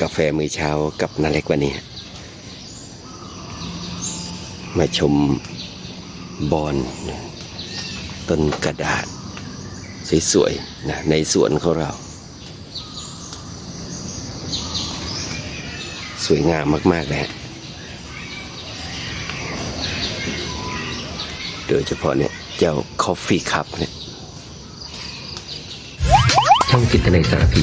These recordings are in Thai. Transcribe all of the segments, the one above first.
กาแฟมื้อเช้ากับนาเล็กวันนี้ มาชมบอนต้นกระดาษ สวยๆนะในสวนของเรา สวยงามมากๆเลยฮะโดยเฉพาะเนี่ย เจ้าคอฟฟี่คัพเนี่ยช่องจิตในสารพี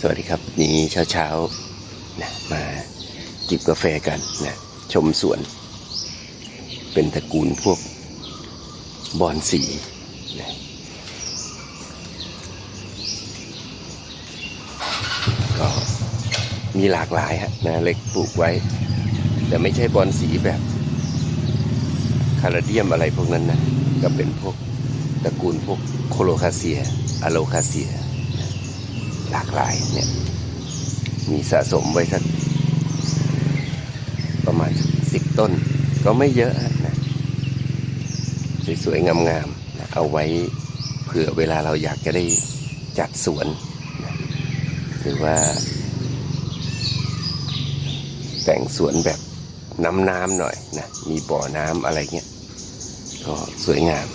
สวัสดีครับนี่เช้าเช้าๆนะมาจิบกาแฟกันนะชมสวน เป็นตระกูลพวกบอนสีนะก็มีหลากหลายฮะนะเล็กปลูกไว้ แต่ไม่ใช่บอนสีแบบคาราเดียมอะไรพวกนั้นนะ ก็เป็นพวกตระกูลพวกโคโลคาเซียอะโลคาเซีย หลากหลายเนี่ยมีสะสมไว้สักประมาณสิบต้น ก็ไม่เยอะนะสวยๆงามๆนะเอาไว้เผื่อเวลาเราอยากจะได้จัดสวนนะหรือว่า แต่งสวนแบบน้ำๆหน่อยนะมีบ่อน้ำอะไรเงี้ยก็สวยงาม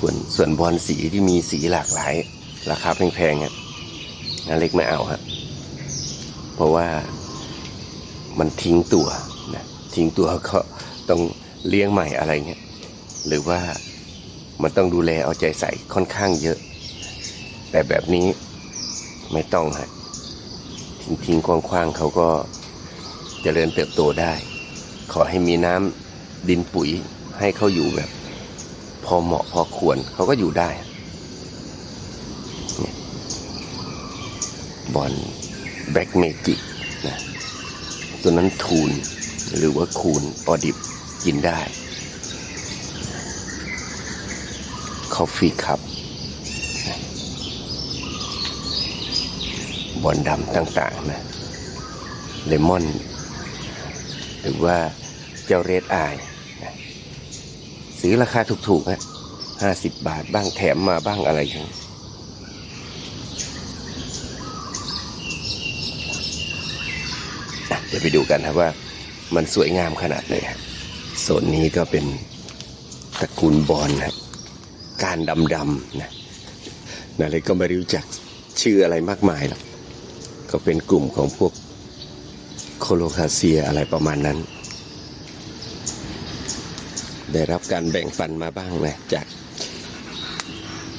ส่วนส่วนบอลสีที่มีสีหลากหลาย ราคาแพงๆอะนาเล็กไม่เอาฮะเพราะว่ามันทิ้งตัวนะทิ้งตัวก็ต้องเลี้ยงใหม่อะไรเงี้ยหรือว่ามันต้องดูแลเอาใจใส่ค่อนข้างเยอะ แต่แบบนี้ไม่ต้องฮะทิ้งทิ้งๆคว้างๆเขาก็เจริญเติบโตได้ ขอให้มีน้ำดินปุ๋ยให้เขาอยู่แบบ พอเหมาะพอควรเขาก็อยู่ได้บอลแบล็กเมจิกนะตัวนั้นทูนหรือว่าคูนออดิบกินได้คอฟฟี่คัพบอลดำต่างๆนะเลมอน หรือว่าเจ้าเรดอาย ซื้อราคาถูกๆฮะห้าสิบบาทบ้างแถมมาบ้างอะไรอย่างนี้เดี๋ยวไปดูกันครับว่ามันสวยงามขนาดไหนครับโซนนี้ก็เป็นตระกูลบอลนะการดำๆนะนาเลยก็ไม่รู้จักชื่ออะไรมากมายหรอกก็เป็นกลุ่มของพวกโคโลคาเซียอะไรประมาณนั้น ได้รับการแบ่งปันมาบ้างนะจาก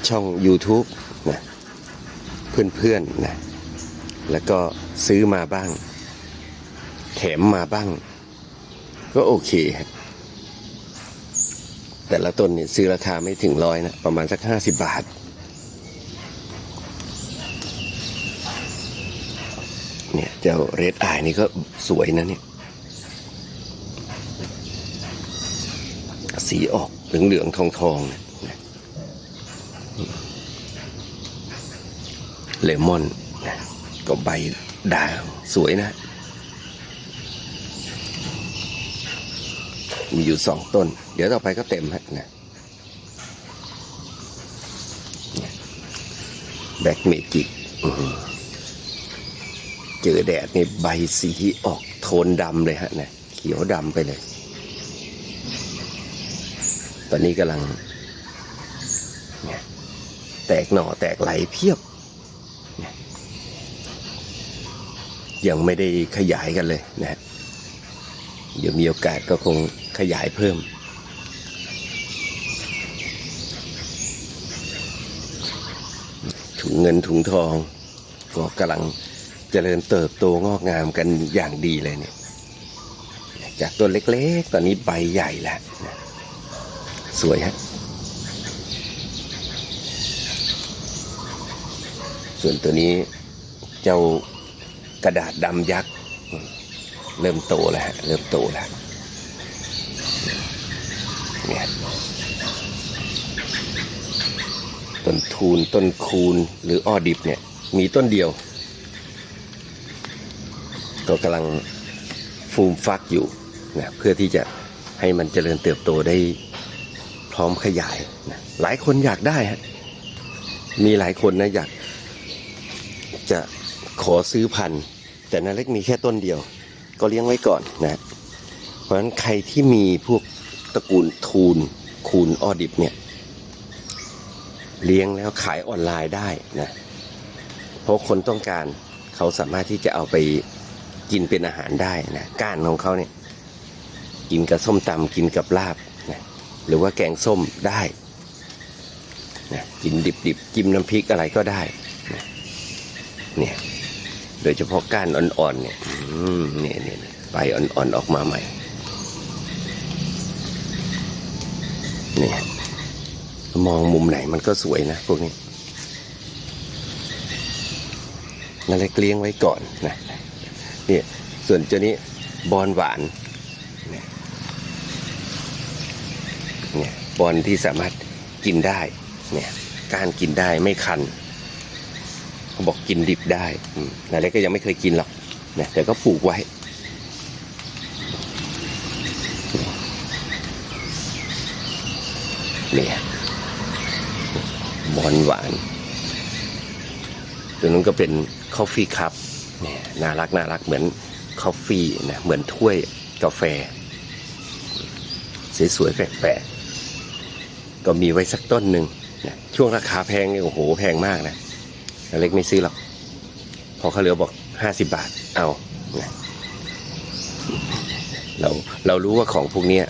ช่อง YouTube นะเพื่อนๆนะแล้วก็ซื้อมาบ้าง แถมมาบ้าง ก็โอเคครับแต่ละต้นเนี่ยซื้อราคาไม่ถึงร้อยนะ ประมาณสักห้าสิบบาท เนี่ย เจ้าเรดอายนี่ก็สวยนะเนี่ย สีออกเหลืองเหลืองๆทองทองนะเลมอนนะก็ใบด่างสวยนะ มีอยู่สองต้น เดี๋ยวต่อไปก็เต็มฮะนะแบ็กเมจิกเจอแดดในใบสีออกโทนดำเลยฮะนะเขียวดำไปเลย ตอนนี้กำลัง แตกหน่อแตกไหลเพียบ ยังไม่ได้ขยายกันเลยนะเดี๋ยวมีโอกาสก็คงขยายเพิ่ม ถุงเงินถุงทอง ก็กำลังเจริญเติบโตงอกงามกันอย่างดีเลยเนี่ยจากต้นเล็กๆ ตอนนี้ใบใหญ่แล้วนะ สวยฮะ ส่วนตัวนี้เจ้ากระดาษดำยักษ์ เริ่มโตแล้วฮะ เริ่มโตแล้วเนี่ยต้นทูนต้นคูนหรืออ้อดิบเนี่ย มีต้นเดียว ก็กำลังฟูมฟักอยู่นะเพื่อที่จะให้มันเจริญเติบโตได้ พร้อมขยายนะหลายคนอยากได้ฮะมีหลายคนนะอยาก จะขอซื้อพันธุ์ แต่นาเล็กมีแค่ต้นเดียว ก็เลี้ยงไว้ก่อนนะ เพราะฉะนั้นใครที่มีพวกตระกูลทูนคูนออดิบเนี่ยเลี้ยงแล้วขายออนไลน์ได้นะ เพราะคนต้องการเขาสามารถที่จะเอาไปกินเป็นอาหารได้นะ ก้านของเขาเนี่ย กินกับส้มตำกินกับลาบ หรือว่าแกงส้มได้นะกินดิบๆจิ้มน้ำพริกอะไรก็ได้นะเนี่ยโดยเฉพาะก้านอ่อนๆเนี่ยเนี่ยเนี่ยใบอ่อนๆออกมาใหม่เนี่ยมองมุมไหนมันก็สวยนะพวกนี้นั่นเลยเลี้ยงไว้ก่อนนะเนี่ยส่วนตัวนี้บอนหวานเนี่ย เนี่ยบอนที่สามารถกินได้เนี่ยก้านกินได้ไม่คันเขาบอกกินดิบได้นาเล็กก็ยังไม่เคยกินหรอกนะแต่ก็ปลูกไว้ เนี่ยบอนหวาน ตัวนู้นก็เป็นคอฟฟี่คัพเนี่ยน่ารักน่ารักเหมือนคอฟฟี่นะเหมือนถ้วยกาแฟ สวยๆแปลกๆ ก็มีไว้สักต้นหนึ่งนะช่วงราคาแพงเนี่ยโอ้โหแพงมากนะเล็กไม่ซื้อหรอก พอเขาเหลือบอกห้าสิบบาท เอานะเราเรารู้ว่าของพวกนี้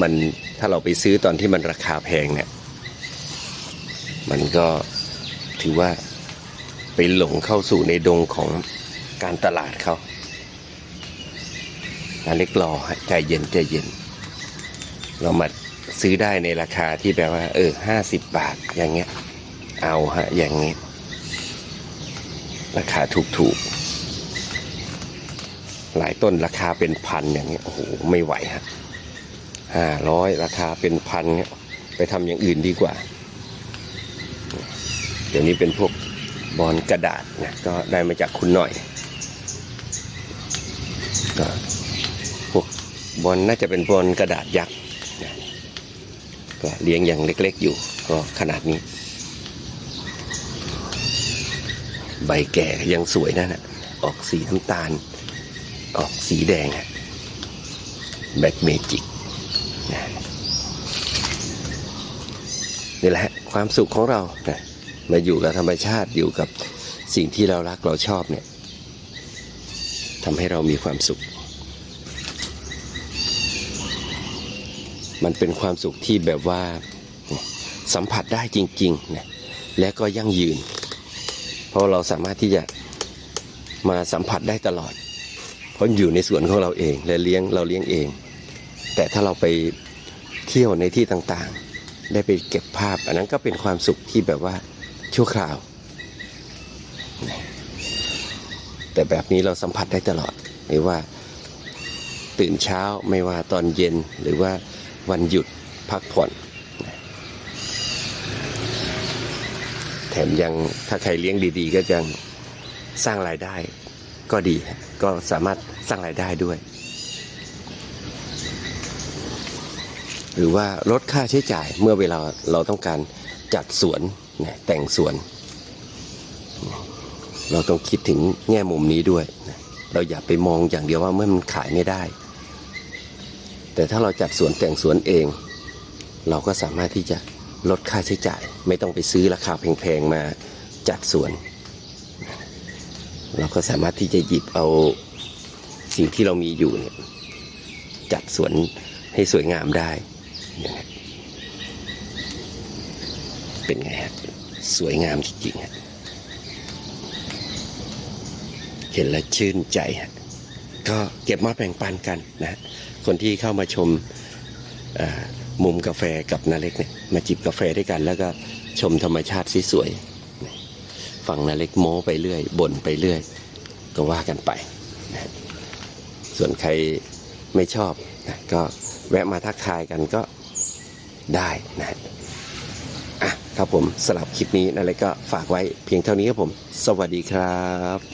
มันถ้าเราไปซื้อตอนที่มันราคาแพงเนี่ย มันก็ถือว่าไปหลงเข้าสู่ในดงของการตลาดเขาอเล็กรอใจเย็นใจเย็น เรามา ซื้อได้ในราคาที่แบบว่า เออห้าสิบบาทอย่างเงี้ย เอาฮะ อย่างงี้ ราคาถูกถูกๆ หลายต้นราคาเป็นพันอย่างเงี้ยโอ้โหไม่ไหวฮะห้าร้อยราคาเป็นพันเงี้ยไปทำอย่างอื่นดีกว่า เดี๋ยวนี้เป็นพวกบอลกระดาษนะก็ได้มาจากคุณหน่อยก็พวกบอลน่าจะเป็นบอลกระดาษยักษ์ ก็เลี้ยงอย่างเล็กๆอยู่ก็ขนาดนี้ ใบแก่ยังสวยนั่นนะออกสีน้ำตาล ออกสีแดงอะแบ็กเมจิกนี่แหละฮะความสุขของเรานะมาอยู่กับธรรมชาติอยู่กับสิ่งที่เรารักเราชอบเนี่ยทำให้เรามีความสุข มันเป็นความสุขที่แบบว่าสัมผัสได้จริงๆนะและก็ยั่งยืน เพราะเราสามารถที่จะมาสัมผัสได้ตลอด เพราะอยู่ในสวนของเราเองและเลี้ยงเราเลี้ยงเอง แต่ถ้าเราไปเที่ยวในที่ต่างๆ ได้ไปเก็บภาพ อันนั้นก็เป็นความสุขที่แบบว่าชั่วคราว แต่แบบนี้เราสัมผัสได้ตลอดไม่ว่าตื่นเช้าไม่ว่าตอนเย็นหรือว่า วันหยุดพักผ่อน แถมยังถ้าใครเลี้ยงดีๆ ก็ยังสร้างรายได้ก็ดีก็สามารถสร้างรายได้ด้วย หรือว่าลดค่าใช้จ่ายเมื่อเวลาเราต้องการจัดสวนแต่งสวน เราต้องคิดถึงแง่มุมนี้ด้วย เราอย่าไปมองอย่างเดียวว่าเมื่อมันขายไม่ได้ แต่ถ้าเราจัดสวนแต่งสวนเอง เราก็สามารถที่จะลดค่าใช้จ่าย ไม่ต้องไปซื้อราคาแพงๆมาจัดสวน เราก็สามารถที่จะหยิบเอาสิ่งที่เรามีอยู่เนี่ยจัดสวนให้สวยงามได้เป็นไงฮะสวยงามจริงๆฮะเห็นแล้วชื่นใจฮะก็เก็บมาแบ่งปันกันนะ คนที่เข้ามาชมมุมกาแฟกับนาเล็กเนี่ยมาจิบกาแฟด้วยกัน แล้วก็ชมธรรมชาติสวยๆฟังนาเล็กโม้ไปเรื่อยบ่นไปเรื่อย ก็ว่ากันไป ส่วนใครไม่ชอบนะก็แวะมาทักทายกันก็ได้นะอะครับผมสลับคลิปนี้นะเลยก็ฝากไว้เพียงเท่านี้ครับผม สวัสดีครับ